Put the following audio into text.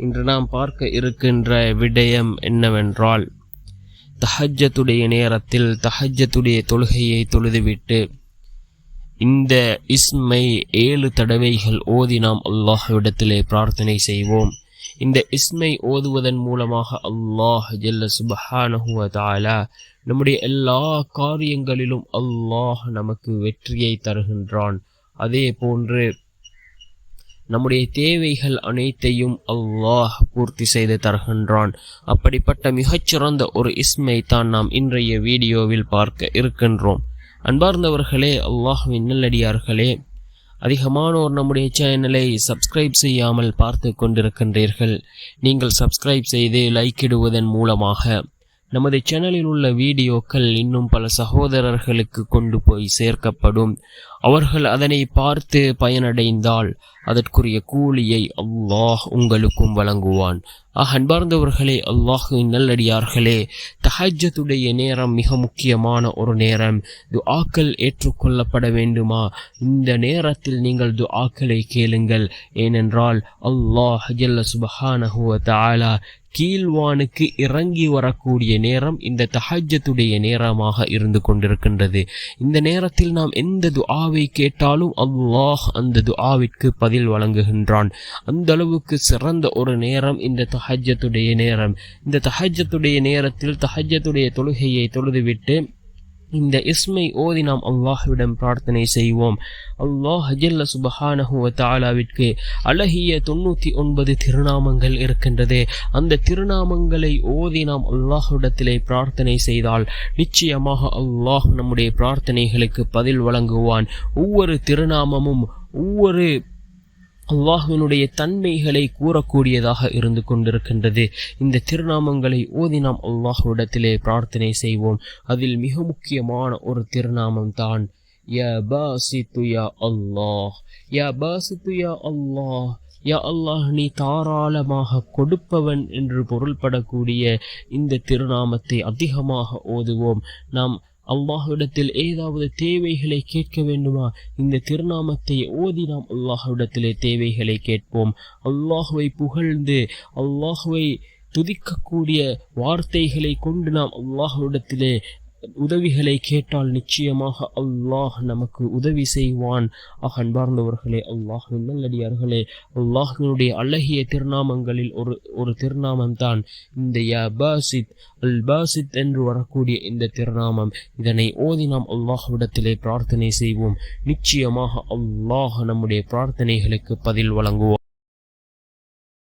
இன்று நாம் பார்க்க இருக்கின்ற விடயம் என்னவென்றால் தஹஜத்துடைய நேரத்தில் தஹஜத்துடைய தொழுகையை தொழுதுவிட்டு இந்த இஸ்மை ஏழு தடவைகள் ஓதி நாம் அல்லாஹ்விடத்திலே பிரார்த்தனை செய்வோம். இந்த இஸ்மை ஓதுவதன் மூலமாக அல்லாஹ் ஜல்ல சுபஹானஹுவதாலா நம்முடைய எல்லா காரியங்களிலும் அல்லாஹ் நமக்கு வெற்றியை தருகின்றான். அதே போன்று நம்முடைய தேவைகள் அனைத்தையும் அல்லாஹ் பூர்த்தி செய்து தருகின்றான். அப்படிப்பட்ட மிகச்சிறந்த ஒரு இஸ்மை தான் நாம் இன்றைய வீடியோவில் பார்க்க இருக்கின்றோம். அன்பார்ந்தவர்களே அல்லாஹுவின் நல்லடியார்களே அதிகமானோர் நம்முடைய சேனலை சப்ஸ்கிரைப் செய்யாமல் பார்த்து கொண்டிருக்கின்றீர்கள். நீங்கள் சப்ஸ்கிரைப் செய்து லைக் இடுவதன் மூலமாக நமது சேனலில் உள்ள வீடியோக்கள் இன்னும் பல சகோதரர்களுக்கு கொண்டு போய் சேர்க்கப்படும். அவர்கள் அதனை பார்த்து பயனடைந்தால் அதற்குரிய கூலியை அல்லாஹ் உங்களுக்கும் வழங்குவான். ஆக அன்பார்ந்தவர்களே அல்லாஹுவின் நல்லடியார்களே தஹஜத்துடைய நேரம் மிக முக்கியமான ஒரு நேரம். துஆக்கள் ஏற்றுக்கொள்ளப்பட வேண்டுமா? இந்த நேரத்தில் நீங்கள் துஆக்களை கேளுங்கள். ஏனென்றால் அல்லாஹ் ஜல்ல சுபஹானஹுவ தஆலா கீழ்வானுக்கு இறங்கி வரக்கூடிய நேரம் இந்த தஹஜத்துடைய நேரமாக இருந்து கொண்டிருக்கின்றது. இந்த நேரத்தில் நாம் எந்த துஆவை கேட்டாலும் அல்லாஹ் அந்த துஆவிற்கு பதில் வழங்குகின்றான். அந்த அளவுக்கு சிறந்த ஒரு நேரம் இந்த தஹஜத்துடைய நேரம். இந்த தஹஜத்துடைய நேரத்தில் தஹஜத்துடைய தொழுகையை தொழுதுவிட்டு இந்த இஸ்மை ஓதி நாம் அல்லாஹ்விடம் பிரார்த்தனை செய்வோம். அல்லாஹ் ஜல்ல சுபஹானஹுவ தாலாவிற்கு அழகிய தொண்ணூற்றி ஒன்பது திருநாமங்கள் இருக்கின்றது. அந்த திருநாமங்களை ஓதி நாம் அல்லாஹ்விடத்திலே பிரார்த்தனை செய்தால் நிச்சயமாக அல்லாஹ் நம்முடைய பிரார்த்தனைகளுக்கு பதில் வழங்குவான். ஒவ்வொரு திருநாமமும் ஒவ்வொரு அல்லாஹுவினுடைய தன்மைகளை கூறக்கூடியதாக இருந்து கொண்டிருக்கின்றது. இந்த திருநாமங்களை ஓதி நாம் அல்லாஹுவிடத்திலே பிரார்த்தனை செய்வோம். அதில் மிக முக்கியமான ஒரு திருநாமம் தான் யா பாசித்து யா அல்லாஹ். யா பாசித்து யா அல்லாஹ். யா அல்லாஹ் நீ தாராளமாக கொடுப்பவன் என்று பொருள்படக்கூடிய இந்த திருநாமத்தை அதிகமாக ஓதுவோம். நாம் அல்லாஹுடத்தில் ஏதாவது தேவைகளை கேட்க வேண்டுமா? இந்த திருநாமத்தை ஓதி நாம் அல்லாஹுடத்திலே தேவைகளை கேட்போம். அல்லாஹுவை புகழ்ந்து அல்லாஹுவை துதிக்கக்கூடிய வார்த்தைகளை கொண்டு நாம் அல்லாஹுடத்திலே உதவிகளை கேட்டால் நிச்சயமாக அல்லாஹ் நமக்கு உதவி செய்வான். ஆக அன்பார்ந்தவர்களே அல்லாஹ் நல்லடியார்களே அல்லாஹினுடைய அழகிய திருநாமங்களில் ஒரு ஒரு திருநாமம் தான் இந்த யா பாசித் அல் பாசித் என்று வரக்கூடிய இந்த திருநாமம். இதனை ஓதி நாம் அல்லாஹ்விடத்திலே பிரார்த்தனை செய்வோம். நிச்சயமாக அல்லாஹ் நம்முடைய பிரார்த்தனைகளுக்கு பதில் வழங்குவோம்